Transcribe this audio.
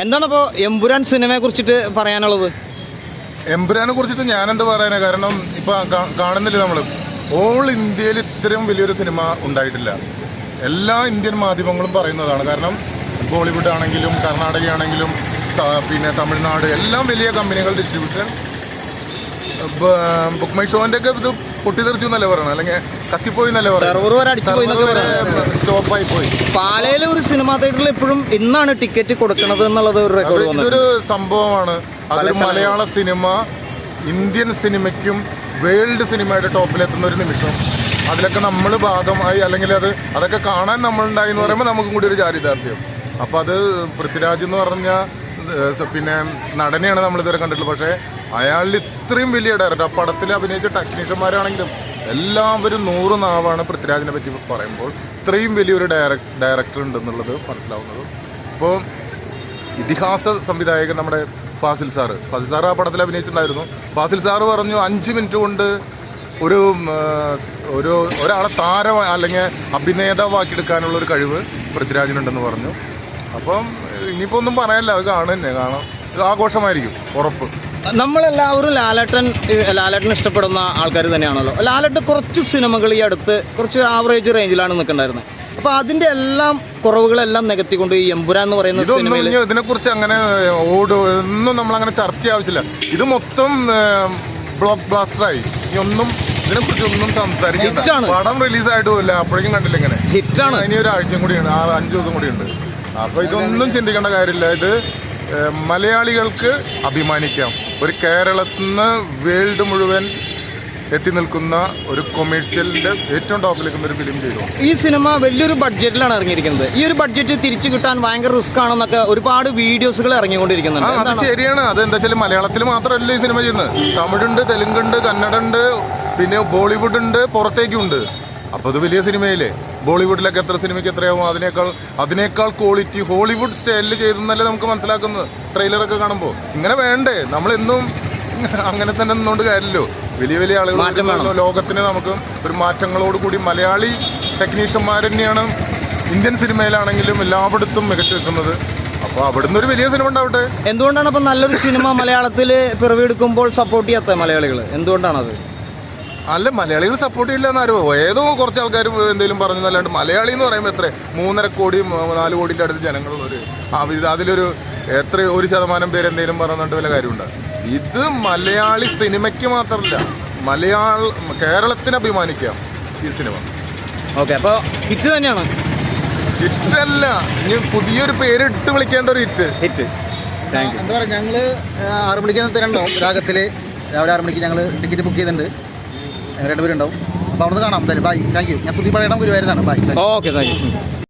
എന്താണ് അപ്പോൾ എമ്പുരാൻ സിനിമയെ കുറിച്ചിട്ട് പറയാനുള്ളത്? എമ്പുരാനെ കുറിച്ചിട്ട് ഞാൻ എന്താ പറയാനാ? കാരണം ഇപ്പൊ കാണുന്നില്ല നമ്മൾ ഓൾ ഇന്ത്യയിൽ ഇത്രയും വലിയൊരു സിനിമ ഉണ്ടായിട്ടില്ല. എല്ലാ ഇന്ത്യൻ മാധ്യമങ്ങളും പറയുന്നതാണ്. കാരണം ബോളിവുഡ് ആണെങ്കിലും കർണാടക ആണെങ്കിലും പിന്നെ തമിഴ്നാട് എല്ലാം വലിയ കമ്പനികൾ ഡിസ്ട്രിബ്യൂഷൻ ബുക്ക് മൈ ഷോന്റെ ഒക്കെ ഇത് പൊട്ടിത്തെറിച്ചു എന്നല്ലേ പറയണം അല്ലെങ്കിൽ കത്തിപ്പോയി എന്നല്ലേ പറയുന്നത് സ്റ്റോപ്പായി പോയി. പാലയിലെ ഒരു സിനിമാ തിയേറ്ററിൽ എപ്പോഴും ഇന്നാണ് ടിക്കറ്റ് കൊടുക്കുന്നത് എന്നുള്ളത് ഒരു റെക്കോർഡ് ഇതൊരു സംഭവമാണ്. അതൊരു മലയാള സിനിമ ഇന്ത്യൻ സിനിമയ്ക്കും വേൾഡ് സിനിമയുടെ ടോപ്പിലെത്തുന്ന ഒരു നിമിഷം. അതിലൊക്കെ നമ്മൾ ഭാഗമായി അല്ലെങ്കിൽ അത് അതൊക്കെ കാണാൻ നമ്മളുണ്ടായി എന്ന് പറയുമ്പോൾ നമുക്കും കൂടി ഒരു ചാരിതാർത്ഥ്യം. അപ്പം അത് പൃഥ്വിരാജ് എന്ന് പറഞ്ഞ പിന്നെ നടനെയാണ് നമ്മൾ ഇതുവരെ കണ്ടിട്ടുള്ളത്. പക്ഷേ അയാളുടെ ഇത്രയും വലിയ ഡയറക്ടർ ആ പടത്തിൽ അഭിനയിച്ച ടെക്നീഷ്യന്മാരാണെങ്കിലും എല്ലാവരും നൂറ് നാവാണ് പൃഥ്വിരാജിനെ പറ്റി പറയുമ്പോൾ ഇത്രയും വലിയൊരു ഡയറക്ട് ഡയറക്ടർ ഉണ്ടെന്നുള്ളത് മനസ്സിലാവുന്നത്. അപ്പോൾ ഇതിഹാസ സംവിധായകൻ നമ്മുടെ ഫാസിൽ സാറ് ഫാസിൽ സാർ ആ പടത്തിൽ അഭിനയിച്ചിട്ടുണ്ടായിരുന്നു. ഫാസിൽ സാറ് പറഞ്ഞു അഞ്ച് മിനിറ്റ് കൊണ്ട് ഒരു ഒരു ഒരാളെ താരം അല്ലെങ്കിൽ അഭിനേതാവാക്കിയെടുക്കാനുള്ള ഒരു കഴിവ് പൃഥ്വിരാജിനുണ്ടെന്ന് പറഞ്ഞു. അപ്പം ഇനിയിപ്പോൾ ഒന്നും പറയാനില്ല അത് കാണുക തന്നെ കാണാം. ആഘോഷമായിരിക്കും ഉറപ്പ്. നമ്മളെല്ലാവരും ലാലേട്ടൻ ലാലേട്ടൻ ഇഷ്ടപ്പെടുന്ന ആൾക്കാർ തന്നെയാണല്ലോ. ലാലേട്ടൻ കുറച്ച് സിനിമകൾ ഈ അടുത്ത് കുറച്ച് ആവറേജ് റേഞ്ചിലാണ് നിൽക്കുന്നുണ്ടായിരുന്നത് അപ്പോൾ അതിന്റെ എല്ലാം കുറവുകളെല്ലാം നികത്തിക്കൊണ്ട് ഈ എമ്പുരാൻ എന്ന് പറയുന്ന സിനിമയിൽ ഇതിനെക്കുറിച്ച് അങ്ങനെ ഓട് ഒന്നും നമ്മൾ അങ്ങനെ ചർച്ച ആവശ്യമില്ല. ഇത് മൊത്തം ബ്ലോക്ക് ബ്ലാസ്റ്ററായി ഇനി ഒന്നും ഇതിനെക്കുറിച്ച് ഒന്നും സംസാരിക്കില്ല പടം റിലീസ് ആയിട്ടുമില്ല അപ്പോഴേക്കും കണ്ടില്ല ഇങ്ങനെ. ഹിറ്റാണ്. ഇനി ഒരു ആഴ്ചയും കൂടിയുണ്ട് ആറ് അഞ്ച് ദിവസം കൂടിയുണ്ട് അപ്പൊ ഇതൊന്നും ചിന്തിക്കേണ്ട കാര്യമില്ല. ഇത് മലയാളികൾക്ക് അഭിമാനിക്കാം. ഒരു കേരളത്തിൽ നിന്ന് വേൾഡ് മുഴുവൻ എത്തി നിൽക്കുന്ന ഒരു കൊമേഴ്ഷ്യലിന്റെ ഏറ്റവും ടോപ്പിൽ നിൽക്കുന്ന ഒരു ഫിലിം ചെയ്തു. ഈ സിനിമ വലിയൊരു ബഡ്ജറ്റിലാണ് ഇറങ്ങിയിരിക്കുന്നത്. ഈ ഒരു ബഡ്ജറ്റ് തിരിച്ചു കിട്ടാൻ ഭയങ്കര റിസ്ക് ആണെന്നൊക്കെ ഒരുപാട് വീഡിയോസുകൾ ഇറങ്ങിക്കൊണ്ടിരിക്കുന്നുണ്ട്. അത് ശരിയാണ്. അത് എന്താ വെച്ചാൽ മലയാളത്തിൽ മാത്രമല്ല ഈ സിനിമ ചെയ്യുന്നത്. തമിഴുണ്ട് തെലുങ്കുണ്ട് കന്നഡ ഉണ്ട് പിന്നെ ബോളിവുഡ് ഉണ്ട് പുറത്തേക്കുണ്ട് അപ്പൊ അത് വലിയ സിനിമയില്ലേ? ബോളിവുഡിലൊക്കെ എത്ര സിനിമയ്ക്ക് എത്രയാവും? അതിനേക്കാൾ അതിനേക്കാൾ ക്വാളിറ്റി ഹോളിവുഡ് സ്റ്റൈലിൽ ചെയ്തെന്നല്ലേ നമുക്ക് മനസ്സിലാക്കുന്നത്. ട്രെയിലറൊക്കെ കാണുമ്പോൾ ഇങ്ങനെ വേണ്ടേ? നമ്മളെന്നും അങ്ങനെ തന്നെ നിന്നുകൊണ്ട് കാര്യമല്ലോ വലിയ വലിയ ആളുകൾ ലോകത്തിന് നമുക്ക് ഒരു മാറ്റങ്ങളോട് കൂടി മലയാളി ടെക്നീഷ്യന്മാർ തന്നെയാണ് ഇന്ത്യൻ സിനിമയിലാണെങ്കിലും എല്ലായിടത്തും മികച്ചു നിൽക്കുന്നത്. അപ്പോൾ അവിടുന്ന് ഒരു വലിയ സിനിമ ഉണ്ടാവട്ടെ. എന്തുകൊണ്ടാണ് അപ്പം നല്ലൊരു സിനിമ മലയാളത്തിൽ പിറവിയെടുക്കുമ്പോൾ സപ്പോർട്ട് ചെയ്യാത്ത മലയാളികൾ എന്തുകൊണ്ടാണത്? അല്ല മലയാളികൾ സപ്പോർട്ട് ചെയ്യില്ല എന്നാലും ഏതോ കുറച്ച് ആൾക്കാർ എന്തെങ്കിലും പറഞ്ഞു അല്ലാണ്ട് മലയാളി എന്ന് പറയുമ്പോൾ എത്ര? മൂന്നര കോടിയും നാല് കോടിന്റെ അടുത്ത് ജനങ്ങളുള്ളൊരു അതിലൊരു എത്ര ഒരു ശതമാനം പേര് എന്തെങ്കിലും പറയുന്നുണ്ട് വല്ല കാര്യമുണ്ട്? ഇത് മലയാളി സിനിമയ്ക്ക് മാത്രമല്ല മലയാള കേരളത്തിന് അഭിമാനിക്കാം ഈ സിനിമ. ഓക്കെ അപ്പോൾ ഹിറ്റ് തന്നെയാണ്. ഹിറ്റല്ല ഇനി പുതിയൊരു പേര് ഇട്ട് വിളിക്കേണ്ട ഒരു ഹിറ്റ്. ഹിറ്റ്. Thank you. എന്താ പറയുക ഞങ്ങൾ ആറ് മണിക്ക് തരണ്ടോ? രാഗത്തിൽ രാവിലെ ആറ് മണിക്ക് ഞങ്ങൾ ടിക്കറ്റ് ബുക്ക് ചെയ്തിട്ടുണ്ട്. രണ്ടുപേരുണ്ടാവും. അപ്പോൾ അവിടെ കാണാം എന്തായാലും. ബൈ താങ്ക് യു ഞാൻ സുധി പറയണം ഗുരുവായൂരാണ് ബൈ ഓക്കെ താങ്ക് യു